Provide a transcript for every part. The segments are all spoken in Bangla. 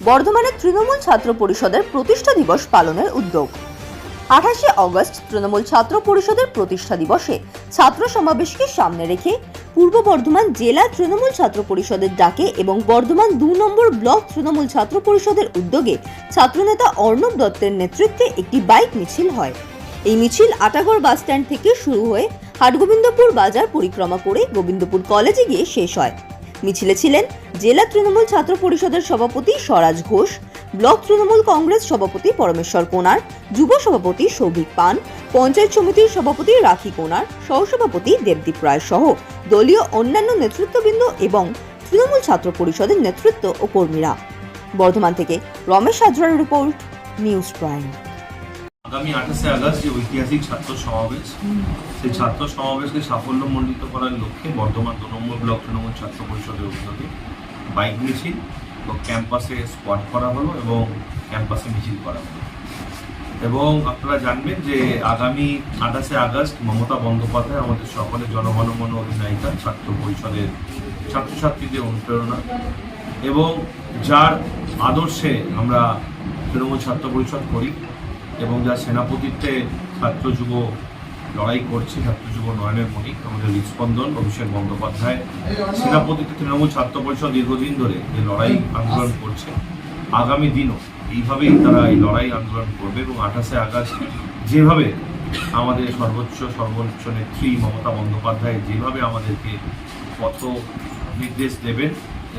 বর্ধমানের তৃণমূল ছাত্র পরিষদের প্রতিষ্ঠা দিবস পালনের উদ্যোগ। আঠাশে অগস্ট তৃণমূল ছাত্র পরিষদের প্রতিষ্ঠা দিবসে ছাত্র সমাবেশকে সামনে রেখে পূর্ব বর্ধমান জেলা তৃণমূল ছাত্র পরিষদের ডাকে এবং বর্ধমান দু নম্বর ব্লক তৃণমূল ছাত্র পরিষদের উদ্যোগে ছাত্রনেতা অর্ণব দত্তের নেতৃত্বে একটি বাইক মিছিল হয়। এই মিছিল আটাগড় বাস স্ট্যান্ড থেকে শুরু হয়ে হাটগোবিন্দপুর বাজার পরিক্রমা করে গোবিন্দপুর কলেজে গিয়ে শেষ হয়। মিছিলে ছিলেন জেলা তৃণমূল ছাত্র পরিষদের সভাপতি স্বরাজ ঘোষ, ব্লক তৃণমূল কংগ্রেস সভাপতি পরমেশ্বর কোনার, যুব সভাপতি সৌভিক পান, পঞ্চায়েত সমিতির সভাপতি রাখি কোনার, সহসভাপতি দেবদীপ রায় সহ দলীয় অন্যান্য নেতৃত্ববৃন্দ এবং তৃণমূল ছাত্র পরিষদের নেতৃত্ব ও কর্মীরা। বর্ধমান থেকে রমেশ হাজরার রিপোর্ট, নিউজ প্রাইম। আগামী আঠাশে আগস্ট যে ঐতিহাসিক ছাত্র সমাবেশ, সেই ছাত্র সমাবেশকে সাফল্য সাফল্যমণ্ডিত করার লক্ষ্যে বর্ধমান দু নম্বর ব্লক তৃণমূল ছাত্র পরিষদের উদ্যোগে বাইক মিছিল ও ক্যাম্পাসে স্পট করা হলো এবং ক্যাম্পাসে মিছিল করা হলো। এবং আপনারা জানবেন যে আগামী আঠাশে আগস্ট মমতা বন্দ্যোপাধ্যায় আমাদের সকলের জনগণমন অধিনায়িকা, ছাত্র পরিষদের ছাত্রছাত্রীদের অনুপ্রেরণা এবং যার আদর্শে আমরা তৃণমূল ছাত্র পরিষদ করি। এবং যার সেনাপতিত্বে ছাত্র যুব লড়াই করছে, ছাত্র যুব নয়নের মণিক আমাদের হৃদস্পন্দন, অভিষেক বন্দ্যোপাধ্যায়। সেনাপতিত্বে তৃণমূল ছাত্র পরিষদ দীর্ঘদিন ধরে যে লড়াই আন্দোলন করছে। আগামী দিনও এইভাবেই তারা এই লড়াই আন্দোলন করবে এবং আঠাশে আগস্ট যেভাবে আমাদের সর্বোচ্চ সর্বোচ্চ নেত্রী মমতা বন্দ্যোপাধ্যায় যেভাবে আমাদেরকে পথ নির্দেশ দেবেন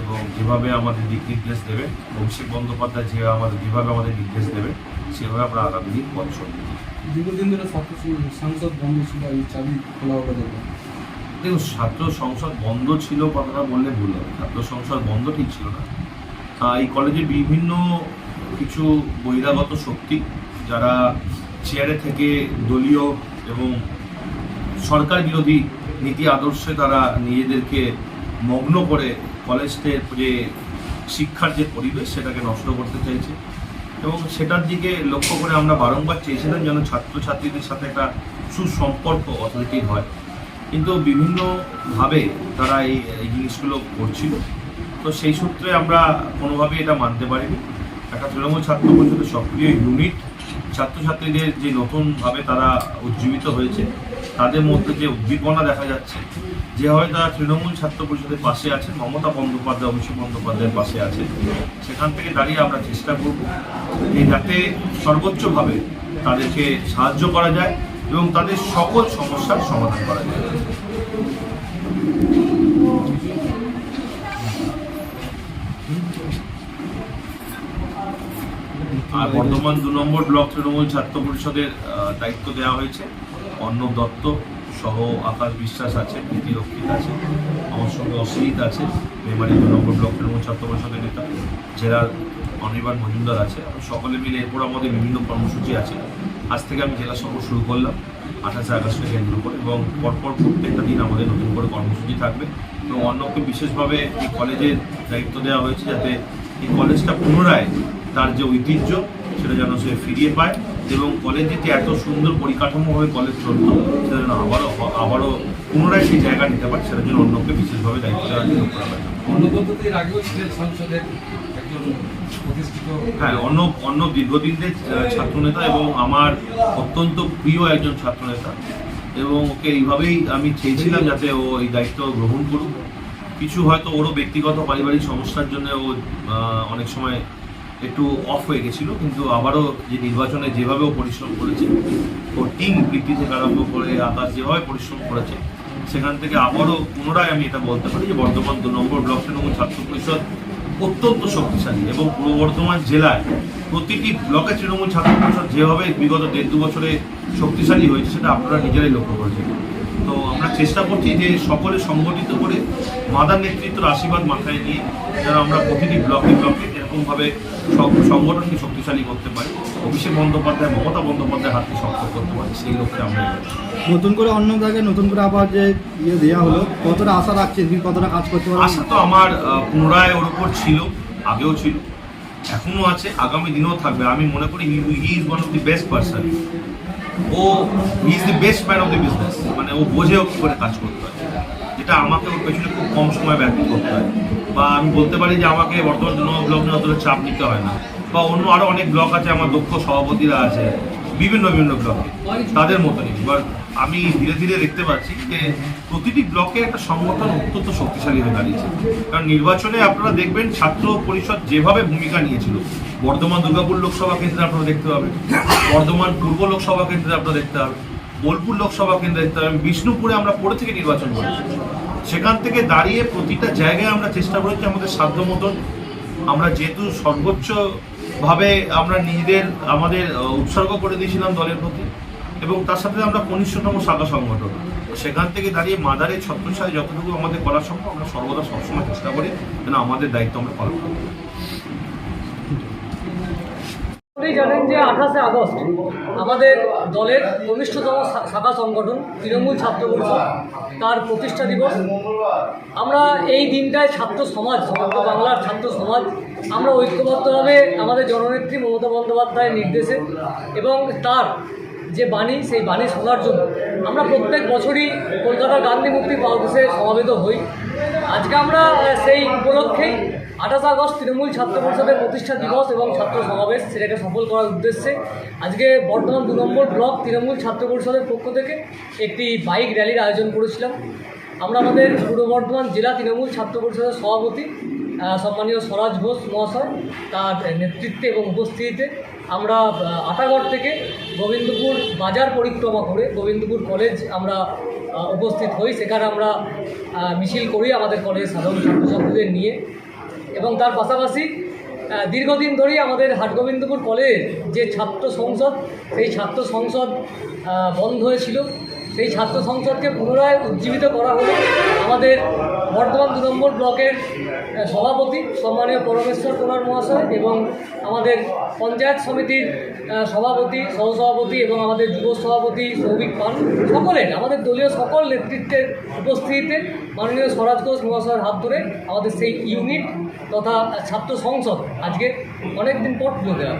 এবং যেভাবে আমাদের দিক নির্দেশ দেবেন, অভিষেক বন্দ্যোপাধ্যায় যেভাবে আমাদের যেভাবে আমাদের নির্দেশ দেবেন সেভাবে আমরা আগামী দিন পথ চলব। দীর্ঘদিন ধরে ছাত্র সংসদ বন্ধ ছিল এই চাবি খোলা হলো দেখুন ছাত্র সংসদ বন্ধ ছিল কথাটা বললে ভুল হবে। ছাত্র সংসদ বন্ধ ঠিক ছিল না। এই কলেজে বিভিন্ন কিছু বহিরাগত শক্তি যারা চেয়ারে থেকে দলীয় এবং সরকার বিরোধী নীতি আদর্শে তারা নিজেদেরকে মগ্ন করে কলেজের যে শিক্ষার যে পরিবেশ সেটাকে নষ্ট করতে চাইছে। এবং সেটার দিকে লক্ষ্য করে আমরা বারংবার চেয়েছিলাম যেন ছাত্রছাত্রীদের সাথে একটা সুসম্পর্ক অথরিটির হয়। কিন্তু বিভিন্নভাবে তারা এই এই জিনিসগুলো করছিল। তো সেই সূত্রে আমরা কোনোভাবেই এটা মানতে পারিনি। একটা তৃণমূল ছাত্র পরিষদের সক্রিয় ইউনিট ছাত্রছাত্রীদের যে নতুনভাবে তারা উজ্জীবিত হয়েছে তাদের মধ্যে যে উদ্দীপনা দেখা যাচ্ছে যেভাবে তারা তৃণমূল ছাত্র পরিষদের পাশে আছেন মমতা বন্দ্যোপাধ্যায়, অভিষেক বন্দ্যোপাধ্যায়ের পাশে আছে, সেখান থেকে দাঁড়িয়ে আমরা চেষ্টা করব এই যাতে সর্বোচ্চভাবে তাদেরকে সাহায্য করা যায় এবং তাদের সকল সমস্যার সমাধান করা যায়। আর বর্ধমান দু নম্বর ব্লক তৃণমূল ছাত্র পরিষদের দায়িত্ব দেওয়া হয়েছে। অর্ণব দত্ত সহ আকাশ বিশ্বাস আছে প্রীতি রক্ষিত আছে, আমার সঙ্গে অসিত আছে মেমারি দু নম্বর ব্লক তৃণমূল ছাত্র নেতা, জেলার অনির্বাণ মজুমদার আছে সকলে মিলে এরপর আমাদের বিভিন্ন কর্মসূচি আছে। আজ থেকে আমি জেলা সফর শুরু করলাম, আঠাশে আগস্টকে কেন্দ্র করে এবং পরপর প্রত্যেকটা দিন আমাদের নতুন করে কর্মসূচি থাকবে। এবং অন্যকে বিশেষভাবে এই কলেজের দায়িত্ব দেওয়া হয়েছে যাতে এই কলেজটা পুনরায় তার যে ঐতিহ্য, সেটা যেন সে ফিরিয়ে পায়। এবং কলেজে যে এত সুন্দর পরিকাঠামো হয়ে কলেজ চলতো সেটা যেন আবারও আবারও পুনরায় সেই জায়গা নিতে পারে সেটার জন্য অন্যকে বিশেষভাবে দায়িত্ব দেওয়ার জন্য করা প্রতিষ্ঠিত হ্যাঁ অন্য অন্য দীর্ঘদিনের ছাত্রনেতা এবং আমার অত্যন্ত প্রিয় একজন ছাত্রনেতা। এবং ওকে এইভাবেই আমি চেয়েছিলাম যাতে ও এই দায়িত্ব গ্রহণ করুক। কিছু হয়তো ওরও ব্যক্তিগত পারিবারিক সমস্যার জন্য ও অনেক সময় একটু অফ হয়ে গেছিল, কিন্তু আবারও যে নির্বাচনে যেভাবেও পরিশ্রম করেছে, ও টিম বৃদ্ধি থেকে আরম্ভ করে আকাশ যেভাবে পরিশ্রম করেছে, সেখান থেকে আবারও পুনরায় আমি এটা বলতে পারি যে বর্ধমান দু নম্বর ব্লক তৃণমূল ছাত্র পরিষদ অত্যন্ত শক্তিশালী এবং পূর্ব বর্ধমান জেলায় প্রতিটি ব্লকে তৃণমূল ছাত্র পরিষদ যেভাবে বিগত দেড় দু বছরে শক্তিশালী হয়েছে, সেটা আপনারা নিজেরাই লক্ষ্য করেছেন। তো আমরা চেষ্টা করছি যে সকলে সংগঠিত করে মাদার নেতৃত্বের আশীর্বাদ মাথায় নিয়ে যেন আমরা প্রতিটি ব্লকে ব্লকে এরকমভাবে সং- সংগঠনকে শক্তিশালী করতে পারি। অভিষেক বন্দ্যোপাধ্যায় মমতা বন্দ্যোপাধ্যায় হাতকে শক্ত করতে পারি সেই লক্ষ্যে আমরা নতুন করে অন্য জায়গায় নতুন করে আবার যে ইয়ে দেওয়া হলো কতটা আশা রাখছেন কি কতটা কাজ করতে আশা তো আমার পুনরায় ওর উপর ছিল আগেও ছিল এখনও আছে আগামী দিনেও থাকবে। আমি মনে করি he is one of the best person O is the best man of the business মানে ও বোঝেও কি করে কাজ করতে হয়। যেটা আমাকে ওর পেছনে খুব কম সময় ব্যর্থ করতে হয়। বা আমি বলতে পারি যে আমাকে বর্তমান দু ব্লক নিয়ে অতটা চাপ নিতে হয় না। বা অন্য আরও অনেক ব্লক আছে, আমার দক্ষ সভাপতিরা আছে, বিভিন্ন বিভিন্ন ব্লকে, তাদের মতনই। এবার আমি ধীরে ধীরে দেখতে পাচ্ছি যে প্রতিটি ব্লকে একটা সংগঠন অত্যন্ত শক্তিশালী হয়ে দাঁড়িয়েছে। কারণ নির্বাচনে আপনারা দেখবেন ছাত্র পরিষদ যেভাবে ভূমিকা নিয়েছিল, বর্ধমান, দুর্গাপুর লোকসভা কেন্দ্রে আপনারা দেখতে পাবেন, বর্ধমান পূর্ব লোকসভা কেন্দ্রে আপনারা দেখতে পাবেন, বোলপুর লোকসভা কেন্দ্রে দেখতে পাবেন, বিষ্ণুপুরে আমরা পড়ে থেকে নির্বাচন করেছি। সেখান থেকে দাঁড়িয়ে প্রতিটা জায়গায় আমরা চেষ্টা করেছি আমাদের সাধ্য মতন। আমরা যেহেতু সর্বোচ্চভাবে আমরা নিজেদের, আমাদের উৎসর্গ করে দিয়েছিলাম দলের প্রতি, এবং তার সাথে আমরা কনিষ্ঠতম শাখা সংগঠন। সেখান থেকে দাঁড়িয়ে মাদারের ছত্রছায় যতটুকু আমাদের করা সম্ভব, আমরা সর্বদা সবসময় চেষ্টা করি যেন আমাদের দায়িত্ব আমরা পালন করি আপনি জানেন যে আঠাশে আগস্ট আমাদের দলের কনিষ্ঠতম শাখা সংগঠন, তৃণমূল ছাত্র পরিষদ, তার প্রতিষ্ঠা দিবস। আমরা এই দিনটায় ছাত্র সমাজ সমগ্র বাংলার ছাত্র সমাজ, আমরা ঐক্যবদ্ধভাবে আমাদের জননেত্রী মমতা বন্দ্যোপাধ্যায়ের নির্দেশে এবং তার যে বাণী, সেই বাণী শোনার জন্য আমরা প্রত্যেক বছরই কলকাতার গান্ধী মুক্তি পাউডাসে সমাবেত হই। আজকে আমরা সেই উপলক্ষেই আঠাশ আগস্ট তৃণমূল ছাত্র পরিষদের প্রতিষ্ঠা দিবস এবং ছাত্র সমাবেশ, সেটাকে সফল করার উদ্দেশ্যে আজকে বর্তমান দু নম্বর ব্লক তৃণমূল ছাত্র পরিষদের পক্ষ থেকে একটি বাইক র্যালির আয়োজন করেছিলাম। আমরা আমাদের পূর্ব বর্ধমান জেলা তৃণমূল ছাত্র পরিষদের সভাপতি সম্মানীয় স্বরাজ ঘোষ মহাশয়, তার নেতৃত্বে এবং উপস্থিতিতে আমরা আটাগড় থেকে গোবিন্দপুর বাজার পরিক্রমা করে গোবিন্দপুর কলেজ আমরা উপস্থিত হই সেখানে আমরা মিছিল করি আমাদের কলেজের সাধারণ ছাত্রছাত্রীদের নিয়ে। এবং তার পাশাপাশি দীর্ঘদিন ধরেই আমাদের হাটগোবিন্দপুর কলেজ যে ছাত্র সংসদ, সেই ছাত্র সংসদ বন্ধ হয়েছিল। সেই ছাত্র সংসদকে পুনরায় উজ্জীবিত করা হলো আমাদের বর্তমান দু নম্বর ব্লকের সভাপতি সম্মানীয় পরমেশ্বর কুমার মহাশয় এবং আমাদের পঞ্চায়েত সমিতির সভাপতি, সহসভাপতি এবং আমাদের যুব সভাপতি সৌভিক পান সকলের, আমাদের দলীয় সকল নেতৃত্বের উপস্থিতিতে মাননীয় স্বরাজ ঘোষ মহাশয়ের হাত ধরে আমাদের সেই ইউনিট তথা ছাত্র সংসদ আজকে অনেক দিন পর খুলে দেওয়া।